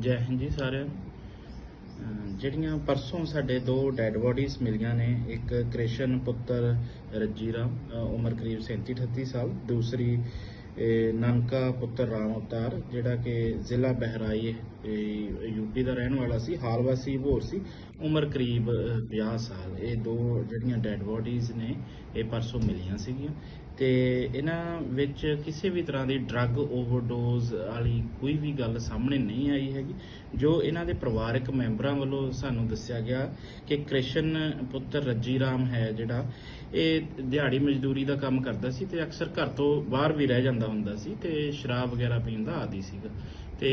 ਜੈ ਹਿੰਦ ਜੀ ਸਾਰਿਆਂ ਨੂੰ। ਜਿਹੜੀਆਂ ਪਰਸੋਂ ਸਾਡੇ ਦੋ ਡੈੱਡ ਬੋਡੀਜ਼ ਮਿਲੀਆਂ ਨੇ ਇੱਕ ਕ੍ਰਿਸ਼ਨ ਪੁੱਤਰ ਰੱਜੀ ਰਾਮ ਉਮਰ ਕਰੀਬ 37 38 ਸਾਲ ਦੂਸਰੀ ਇਹ ਨਨਕਾ ਪੁੱਤਰ ਰਾਮ ਅਵਤਾਰ ਜਿਹੜਾ ਕਿ ਜ਼ਿਲ੍ਹਾ ਬਹਿਰਾਈ ਯੂਪੀ ਦਾ ਰਹਿਣ ਵਾਲਾ ਸੀ ਹਾਲ ਵਾਸੀ ਭੋਰ ਸੀ ਉਮਰ ਕਰੀਬ ਅਹ, 50 ਸਾਲ। ਇਹ ਦੋ ਜਿਹੜੀਆਂ ਡੈੱਡ ਬੋਡੀਜ਼ ਨੇ ਇਹ ਪਰਸੋਂ ਮਿਲੀਆਂ ਸੀਗੀਆਂ। ਤੇ ਇਹਨਾਂ ਵਿੱਚ ਕਿਸੇ ਵੀ ਤਰ੍ਹਾਂ ਦੀ ਡਰੱਗ ਓਵਰਡੋਜ਼ ਵਾਲੀ ਕੋਈ ਵੀ ਗੱਲ ਸਾਹਮਣੇ ਨਹੀਂ ਆਈ ਹੈਗੀ। ਜੋ ਇਹਨਾਂ ਦੇ ਪਰਿਵਾਰਕ ਮੈਂਬਰਾਂ ਵੱਲੋਂ ਸਾਨੂੰ ਦੱਸਿਆ ਗਿਆ ਕਿ ਕ੍ਰਿਸ਼ਨ ਪੁੱਤਰ ਰੱਜੀ ਰਾਮ ਹੈ ਜਿਹੜਾ, ਇਹ ਦਿਹਾੜੀ ਮਜ਼ਦੂਰੀ ਦਾ ਕੰਮ ਕਰਦਾ ਸੀ ਤੇ ਅਕਸਰ ਘਰ ਤੋਂ ਬਾਹਰ ਵੀ ਰਹਿ ਜਾਂਦਾ ਹੁੰਦਾ ਸੀ ਤੇ ਸ਼ਰਾਬ ਵਗੈਰਾ ਪੀਣ ਦਾ ਆਦੀ ਸੀਗਾ। ਤੇ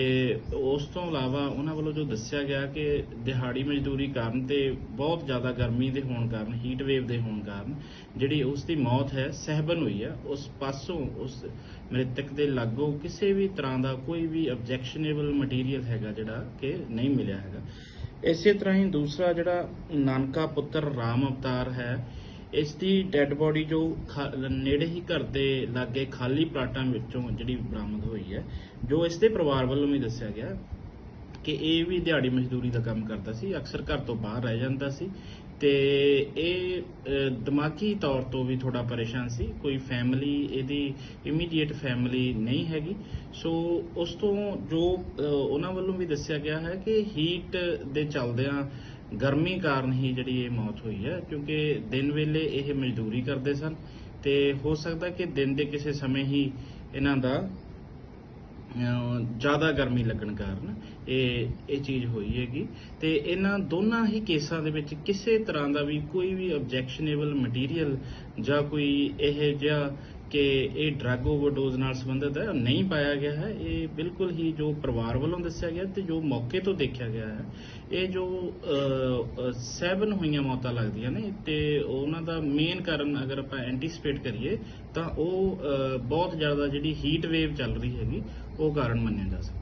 ਉਸ ਤੋਂ ਇਲਾਵਾ ਉਹਨਾਂ ਵੱਲੋਂ ਜੋ ਦੱਸਿਆ ਗਿਆ ਕਿ ਦਿਹਾੜੀ ਮਜ਼ਦੂਰੀ ਕਾਰਨ ਤੇ ਬਹੁਤ ਜ਼ਿਆਦਾ ਗਰਮੀ ਦੇ ਹੋਣ ਕਾਰਨ ਹੀਟ ਵੇਵ ਦੇ ਹੋਣ ਕਾਰਨ ਜਿਹੜੀ ਉਸ ਦੀ ਮੌਤ ਹੈ, ਸਹਿਬਨ ਹੋਈ ਹੈ ਉਸ ਪਾਸੋਂ ਉਸ ਮ੍ਰਿਤਕ ਦੇ ਲਾਗੋਂ ਕਿਸੇ ਵੀ ਤਰ੍ਹਾਂ ਦਾ ਕੋਈ ਵੀ ਆਬਜੈਕਸ਼ਨੇਬਲ ਮਟੀਰੀਅਲ ਹੈਗਾ ਜਿਹੜਾ ਕਿ ਨਹੀਂ ਮਿਲਿਆ ਹੈਗਾ। ਇਸੇ ਤਰ੍ਹਾਂ ਹੀ ਦੂਸਰਾ ਜਿਹੜਾ ਨਾਨਕਾ ਪੁੱਤਰ ਰਾਮ ਅਵਤਾਰ ਹੈ, ਇਸ ਦੀ ਡੈੱਡ ਬੋਡੀ ਜੋ ਨੇੜੇ ਹੀ ਘਰ ਦੇ ਲਾਗੇ ਖਾਲੀ ਪਲਾਟਾਂ ਵਿੱਚੋਂ ਜਿਹੜੀ ਬਰਾਮਦ ਹੋਈ ਹੈ, ਜੋ ਇਸ ਦੇ ਪਰਿਵਾਰ ਵੱਲੋਂ ਵੀ ਦੱਸਿਆ ਗਿਆ ਕਿ ਇਹ ਵੀ ਦਿਹਾੜੀ ਮਜ਼ਦੂਰੀ ਦਾ ਕੰਮ ਕਰਦਾ ਸੀ, ਅਕਸਰ ਘਰ ਤੋਂ ਬਾਹਰ ਰਹਿ ਜਾਂਦਾ ਸੀ ਤੇ ਇਹ ਦਿਮਾਗੀ ਤੌਰ ਤੋਂ ਵੀ ਥੋੜਾ ਪਰੇਸ਼ਾਨ ਸੀ, ਕੋਈ ਫੈਮਿਲੀ ਇਹਦੀ ਇਮੀਡੀਏਟ ਫੈਮਿਲੀ ਨਹੀਂ ਹੈਗੀ। ਸੋ ਉਸ ਤੋਂ ਜੋ ਉਹਨਾਂ ਵੱਲੋਂ ਵੀ ਦੱਸਿਆ ਗਿਆ ਹੈ ਕਿ ਹੀਟ ਦੇ ਚੱਲਦਿਆਂ ਗਰਮੀ ਕਾਰਨ ਹੀ ਜਿਹੜੀ ਇਹ ਮੌਤ ਹੋਈ ਹੈ, ਕਿਉਂਕਿ ਦਿਨ ਵੇਲੇ ਇਹ ਮਜ਼ਦੂਰੀ ਕਰਦੇ ਸਨ ਤੇ ਹੋ ਸਕਦਾ ਕਿ ਦਿਨ ਦੇ ਕਿਸੇ ਸਮੇਂ ਹੀ ਇਹਨਾਂ ਦਾ ਜ਼ਿਆਦਾ ਗਰਮੀ ਲੱਗਣ ਕਾਰਨ ਇਹ ਇਹ ਚੀਜ਼ ਹੋਈ ਹੈਗੀ। ਤੇ ਇਹਨਾਂ ਦੋਨਾਂ ਹੀ ਕੇਸਾਂ ਦੇ ਵਿੱਚ ਕਿਸੇ ਤਰ੍ਹਾਂ ਦਾ ਵੀ ਕੋਈ ਵੀ ਆਬਜੈਕਸ਼ਨੇਬਲ ਮਟੀਰੀਅਲ ਜਾਂ ਕੋਈ ਇਹ ਜਿਹਾ ਕਿ ਇਹ ਡਰੱਗ ਓਵਰਡੋਜ਼ ਨਾਲ ਸੰਬੰਧਿਤ ਹੈ, ਨਹੀਂ ਪਾਇਆ ਗਿਆ ਹੈ। ਇਹ ਬਿਲਕੁਲ ਹੀ ਜੋ ਪਰਿਵਾਰ ਵੱਲੋਂ ਦੱਸਿਆ ਗਿਆ ਤੇ ਜੋ ਮੌਕੇ ਤੋਂ ਦੇਖਿਆ ਗਿਆ ਹੈ, ਇਹ ਜੋ ਸੈਵਨ ਹੋਈਆਂ ਮੌਤਾਂ ਲੱਗਦੀਆਂ ਨੇ ਤੇ ਉਹਨਾਂ ਦਾ ਮੇਨ ਕਾਰਨ ਅਗਰ ਆਪਾਂ ਐਂਟੀਸਪੇਟ ਕਰੀਏ ਤਾਂ ਉਹ ਬਹੁਤ ਜ਼ਿਆਦਾ ਜਿਹੜੀ ਹੀਟ ਵੇਵ ਚੱਲ ਰਹੀ ਹੈਗੀ, ਉਹ ਕਾਰਨ ਮੰਨਿਆ ਜਾ ਸਕਦਾ।